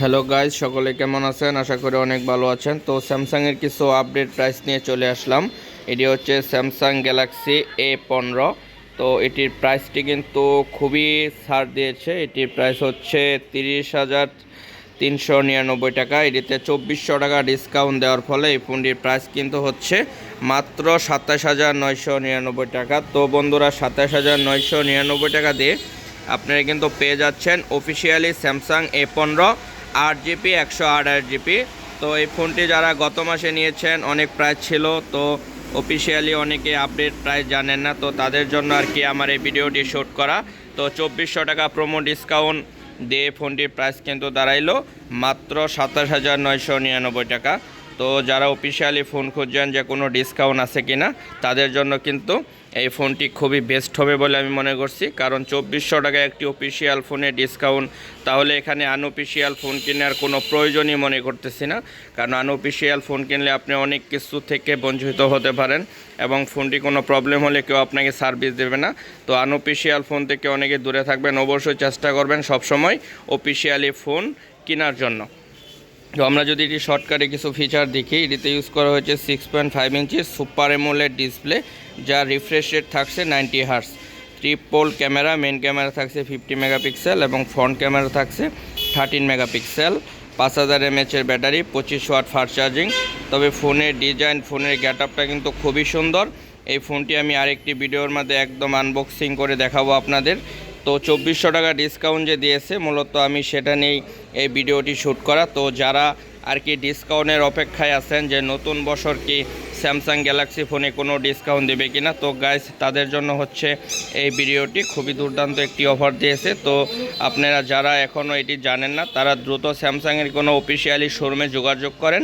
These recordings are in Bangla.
হ্যালো গাইজ সকলে কেমন আছেন? আশা করি অনেক ভালো আছেন। তো স্যামসাংয়ের কিছু আপডেট প্রাইস নিয়ে চলে আসলাম। এটি হচ্ছে স্যামসাং গ্যালাক্সি এ পনেরো। তো এটির প্রাইসটি কিন্তু খুবই ছাড় দিয়েছে। এটির প্রাইস হচ্ছে তিরিশ হাজার তিনশো নিরানব্বই টাকা। এটিতে চব্বিশশো টাকা ডিসকাউন্ট দেওয়ার ফলে এই ফোনটির প্রাইস কিন্তু হচ্ছে মাত্র সাতাশ হাজার নয়শো নিরানব্বই টাকা। তো বন্ধুরা, সাতাশ হাজার নয়শো নিরানব্বই টাকা দিয়ে আপনারা কিন্তু পেয়ে যাচ্ছেন অফিসিয়ালি স্যামসাং এ পনেরো। আট জিপি একশো আট আট জিপি তো এই ফোনটি যারা গত মাসে নিয়েছেন, অনেক প্রাইস ছিল। তো অফিসিয়ালি অনেকে আপডেট প্রাইস জানেন না। তো তাদের জন্য আর কি আমার এই ভিডিওটি শ্যুট করা। তো চব্বিশশো টাকা প্রোমো ডিসকাউন্ট দিয়ে ফোনটির প্রাইস কিন্তু দাঁড়াইলো। মাত্র সাতাশ হাজার নয়শো নিরানব্বই টাকা। তো যারা অফিসিয়ালি ফোন খুঁজছেন যে কোনো ডিসকাউন্ট আছে কি না তাদের জন্য কিন্তু এই ফোনটি খুবই বেস্ট হবে বলে আমি মনে করছি। কারণ চব্বিশশো টাকা একটি অফিসিয়াল ফোনে ডিসকাউন্ট তাহলে এখানে আনঅফিসিয়াল ফোন কেনার কোনো প্রয়োজনই মনে করতেছি না। কারণ আনঅফিসিয়াল ফোন কিনলে আপনি অনেক কিছু থেকে বঞ্চিত হতে পারেন এবং ফোনটি কোনো প্রবলেম হলে কেউ আপনাকে সার্ভিস দেবে না। তো আনঅফিসিয়াল ফোন থেকে অনেকে দূরে থাকবেন, অবশ্যই চেষ্টা করবেন সবসময় অফিসিয়ালি ফোন কেনার জন্য। তো আমরা যদি এটি শর্টকাটে কিছু ফিচার দেখি, এটিতে ইউজ করা হয়েছে six point five inch super AMOLED display যার রিফ্রেশ রেট থাকছে ninety hertz triple camera main camera থাকছে ফিফটি মেগাপিক্সেল এবং ফ্রন্ট ক্যামেরা থাকছে থার্টিন মেগাপিক্সেল পাঁচ হাজার এমএচের ব্যাটারি, পঁচিশ ওয়াট ফাস্ট চার্জিং তবে ফোনের ডিজাইন ফোনের গ্যাট আপটা কিন্তু খুবই সুন্দর। এই ফোনটি আমি আরেকটি ভিডিওর মধ্যে একদম আনবক্সিং করে দেখাবো আপনাদের। তো চব্বিশশো টাকা ডিসকাউন্ট যে দিয়েছে, মূলত আমি সেটা নিয়েই এই ভিডিওটি শ্যুট করা। তো যারা আর কি ডিসকাউন্টের অপেক্ষায় আছেন যে নতুন বছর কি স্যামসাং গ্যালাক্সি ফোনে কোনো ডিসকাউন্ট দেবে কিনা, তো গাইস তাদের জন্য হচ্ছে এই ভিডিওটি খুবই দুর্দান্ত একটি অফার দিয়েছে। তো আপনারা যারা এখনও এটি জানেন না, তারা দ্রুত স্যামসাংয়ের কোনো অফিসিয়ালি শোরুমে যোগাযোগ করেন।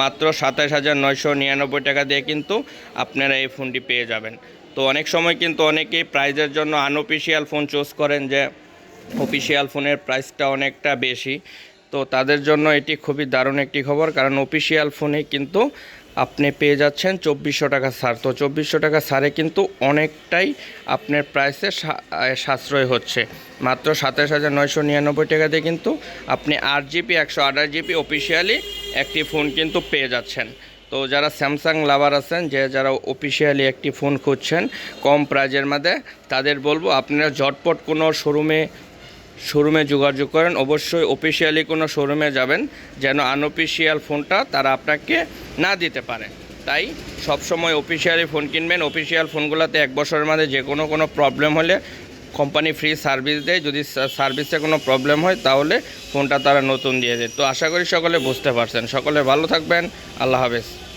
মাত্র সাতাশ হাজার নয়শো নিরানব্বই টাকা দিয়ে কিন্তু আপনারা এই ফোনটি পেয়ে যাবেন। তো অনেক সময় কিন্তু অনেকেই প্রাইজের জন্য আনঅফিসিয়াল ফোন চুজ করেন যে অফিসিয়াল ফোনের প্রাইসটা অনেকটা বেশি। তো তাদের জন্য এটি খুবই দারুণ একটি খবর, কারণ অফিসিয়াল ফোনে কিন্তু আপনি পেয়ে যাচ্ছেন চব্বিশশো টাকা ছাড়। তো চব্বিশশো টাকা ছাড়ে কিন্তু অনেকটাই আপনার প্রাইসে সাশ্রয় হচ্ছে। মাত্র সাতাশ হাজার নয়শো নিরানব্বই টাকা দিয়ে কিন্তু আপনি আট জিবি একশো আঠাশ জিবি অফিসিয়ালি একটি ফোন কিন্তু পেয়ে যাচ্ছেন। তো যারা স্যামসাং লাভার আছেন, যে যারা অফিসিয়ালি একটি ফোন খুঁজছেন, কম প্রাইজের মধ্যে, তাদের বলব আপনারা ঝটপট কোনো শোরুমে শোরুমে যোগাযোগ করেন। অবশ্যই অফিসিয়ালি কোনো শোরুমে যাবেন, যেন আনঅফিসিয়াল ফোনটা তারা আপনাকে না দিতে পারে। তাই সবসময় অফিসিয়ালি ফোন কিনবেন। অফিসিয়াল ফোনগুলোতে এক বছরের মধ্যে যে কোনো কোনো প্রবলেম হলে কোম্পানি ফ্রি সার্ভিস দেয়, যদি সার্ভিসে কোনো প্রবলেম হয়, তাহলে ফোনটা তারা নতুন দিয়ে দেয়। তো আশা করি সকলে বুঝতে পারছেন। সকলে ভালো থাকবেন। আল্লাহ হাফেজ।